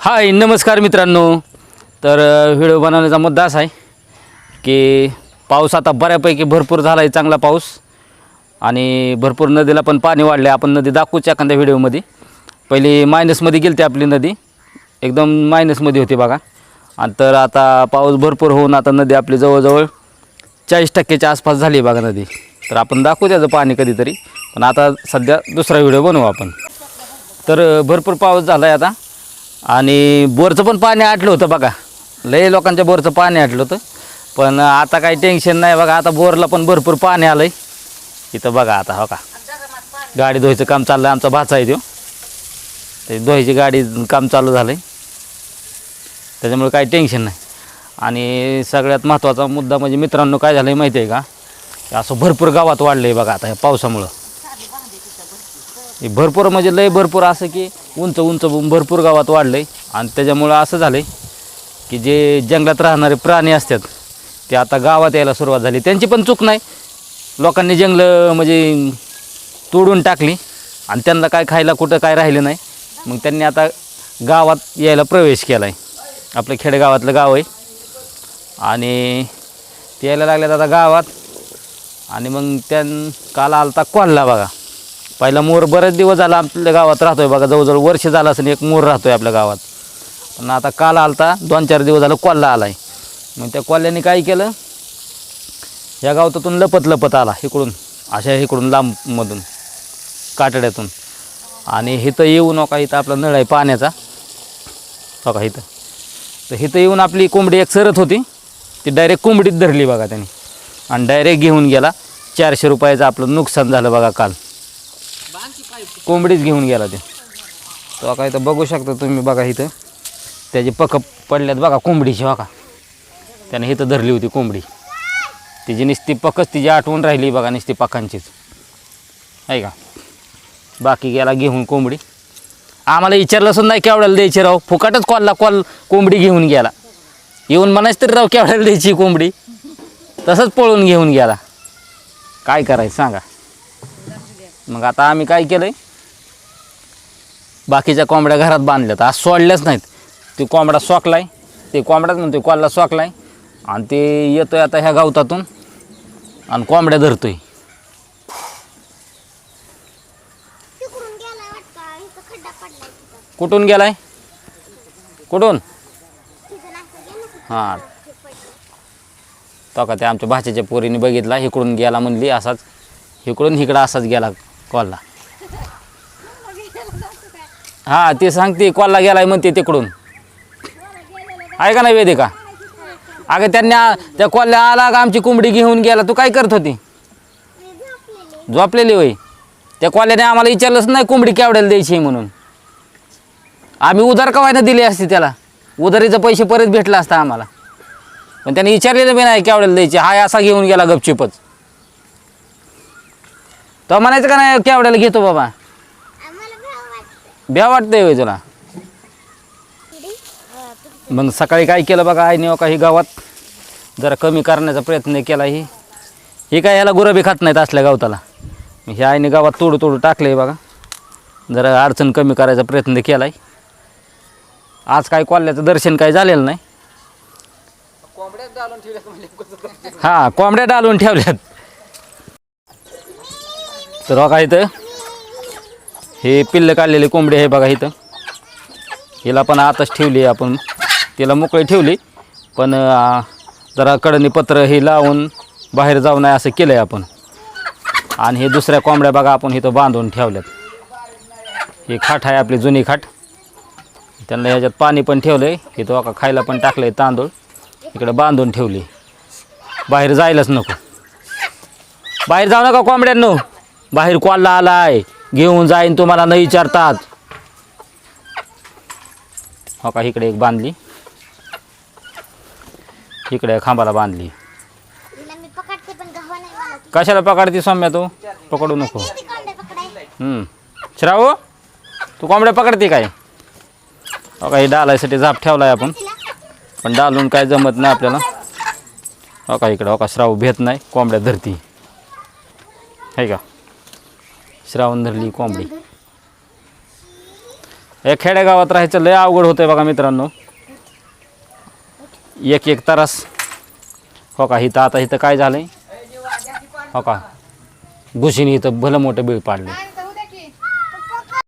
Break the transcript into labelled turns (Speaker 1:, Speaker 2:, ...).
Speaker 1: हाय नमस्कार मित्रांनो. तर व्हिडिओ बनवण्याचा मुद्दा असा आहे की पाऊस आता बऱ्यापैकी भरपूर झाला आहे चांगला पाऊस. आणि भरपूर नदीला पण पाणी वाढले आपण नदी दाखवूच एखाद्या व्हिडिओमध्ये. पहिली मायनसमध्ये गेली आपली नदी. एकदम मायनसमध्ये होती बघा. आणि तर आता पाऊस भरपूर होऊन आता नदी आपली जवळजवळ चाळीस टक्क्याच्या आसपास झाली आहे बघा नदी. तर आपण दाखवू त्याचं पाणी कधीतरी. पण आता सध्या दुसरा व्हिडिओ बनवू आपण. तर भरपूर पाऊस झाला आहे आता. आणि बोरचं पण पाणी आटलं होतं बघा. लय लोकांच्या बोरचं पाणी आटलं होतं. पण आता काही टेन्शन नाही बघा आता बोरला पण भरपूर पाणी आलं आहे इथं बघा आता हो का. गाडी धुवायचं काम चाललं आहे आमचा भाचा आहे तो. ते धुवायची गाडी काम चालू झालं आहे त्याच्यामुळे काही टेन्शन नाही. आणि सगळ्यात महत्त्वाचा मुद्दा म्हणजे मित्रांनो काय झालं आहे माहिती आहे का? असं भरपूर गावात वाढलं आहे बघा आता ह्या पावसामुळं. हे भरपूर म्हणजे लय भरपूर असं की उंच उंच भरपूर गावात वाढलं आहे आणि त्याच्यामुळं असं झालं आहे की जे जंगलात राहणारे प्राणी असतात ते आता गावात यायला सुरुवात झाली. त्यांची पण चूक नाही. लोकांनी जंगलं म्हणजे तोडून टाकली आणि त्यांना काय खायला कुठं काय राहिलं नाही. मग त्यांनी आता गावात यायला प्रवेश केला आहे आपलं खेडेगावातलं गाव आहे. आणि ते यायला लागल्यात आता गावात. आणि मग त्यां काल आलता कोल्हा बघा. पहिला मोर बरेच दिवस झाला आपल्या गावात राहतोय बघा जवळजवळ वर्ष झालं असेल एक मोर राहतोय आपल्या गावात. पण आता काल आलता दोन चार दिवस झालं कोल्हा आलाय. मग त्या कोल्ह्याने काय केलं? या गावतातून लपत लपत आला इकडून अशा इकडून लांबमधून काटड्यातून आणि इथं येऊ नका इथं आपला नळ आहे पाण्याचा. बघा इथं. तर इथं येऊन आपली कोंबडी एक सरत होती ती डायरेक्ट कोंबडीत धरली बघा त्याने. आणि डायरेक्ट घेऊन गेला. चारशे रुपयाचं आपलं नुकसान झालं बघा काल. कोंबडीच घेऊन गेला ते. तो का इथं बघू शकता तुम्ही बघा इथं. त्याचे पक पडल्यात बघा कोंबडीची बघा. त्याने इथं धरली होती कोंबडी. तिची नुसती पकच तिची आठवण राहिली बघा नुसती पकांचीच. आहे का? बाकी गेला घेऊन कोंबडी. आम्हाला विचारलं सुद्धा नाही केवढ्याला द्यायची राव. फुकाटच कॉलला कॉल कोंबडी घेऊन गेला. येऊन म्हणायचं तरी राव केवढ्याला द्यायची कोंबडी. तसंच पळून घेऊन गेला. काय करायचं सांगा. मग आता आम्ही काय केलं आहे बाकीच्या कोंबड्या घरात बांधल्यात. आज सोडल्याच नाहीत. ते कोंबडा सोकलाय. ते कोंबडाच म्हणतोय कॉलला सोकलाय. आणि ते येतोय आता ह्या गावतातून आणि कोंबड्या धरतोय. कुठून गेलाय? कुठून? हां.
Speaker 2: ते
Speaker 1: का ते आमच्या भाच्याच्या पोरीने बघितला इकडून गेला म्हणली असाच. इकडून इकडं असाच गेला कॉलला हां ते सांगते कॉलला गेलाय म्हणते तिकडून. आहे का नाही वेदिका? अगं त्यांनी त्या कॉलला आला का आमची कोंबडी घेऊन गेला. तू काय करत होती?
Speaker 2: झोपलेली
Speaker 1: होय. त्या कॉल्याने आम्हाला विचारलंच नाही कोंबडी केवढ्याला द्यायची आहे म्हणून. आम्ही उधार कवायनं दिली असती त्याला? उधारीचं पैसे परत भेटला असता आम्हाला. पण त्याने विचारलेलं बी नाही केवढ्याला द्यायची. हाय असा घेऊन गेला गपचिपच. तो म्हणायचं का नाही केवढ्याला घेतो बाबा? भ्या वाटतंय होय तुला मग सकाळी काय केलं बघा आईने काही गावात? जरा कमी करण्याचा प्रयत्न केला ही. ही काय याला गुरबी खात नाहीत असल्या गावताला. हे आईने गावात तोडू तोडू टाकले बघा. जरा अडचण कमी करायचा प्रयत्न केला आहे आज काय कोल्ल्याचं दर्शन काय झालेलं नाही. हां कोंबड्या डालून ठेवल्यात. तर हो बघा इथं? हे पिल्लं काढलेले कोंबडी हे बघा इथं. हिला पण आताच ठेवली आपण. तिला मोकळी ठेवली. पण जरा कडनी पत्र हे लावून बाहेर जाऊ नये असं केलं आहे आपण. आणि हे दुसऱ्या कोंबड्या बघा आपण इथं बांधून ठेवल्यात. ही खाट आहे आपली जुनी खाट. त्यांना ह्याच्यात पाणी पण ठेवलं आहे इथं वाका खायला पण टाकलं आहे तांदूळ. इकडं बांधून ठेवली. बाहेर जायलाच नको. बाहेर जाऊ नका कोंबड्यांनो. बाहेर कॉलला आहे घेऊन जाईन तुम्हाला न विचारतात. हो का इकडे एक बांधली. इकडे खांबाला बांधली. कशाला पकडते सौम्या तू? पकडू नको. श्राव तू कोंबड्या पकडते काय? हो का हे डालायसाठी झाप ठेवलाय आपण. पण डालून काय जमत नाही आपल्याला. हो का इकडं हो का श्राव भेट नाही कोंबड्या धरती. आहे का? श्रावण धरली कोंबडी. हे खेडेगावात राहायचं लय अवघड होतंय बघा मित्रांनो. एक एक तारास हो का इथं आता इथं काय झालंय? हो का. घुशीने इथं भलं मोठं बीळ पाडलं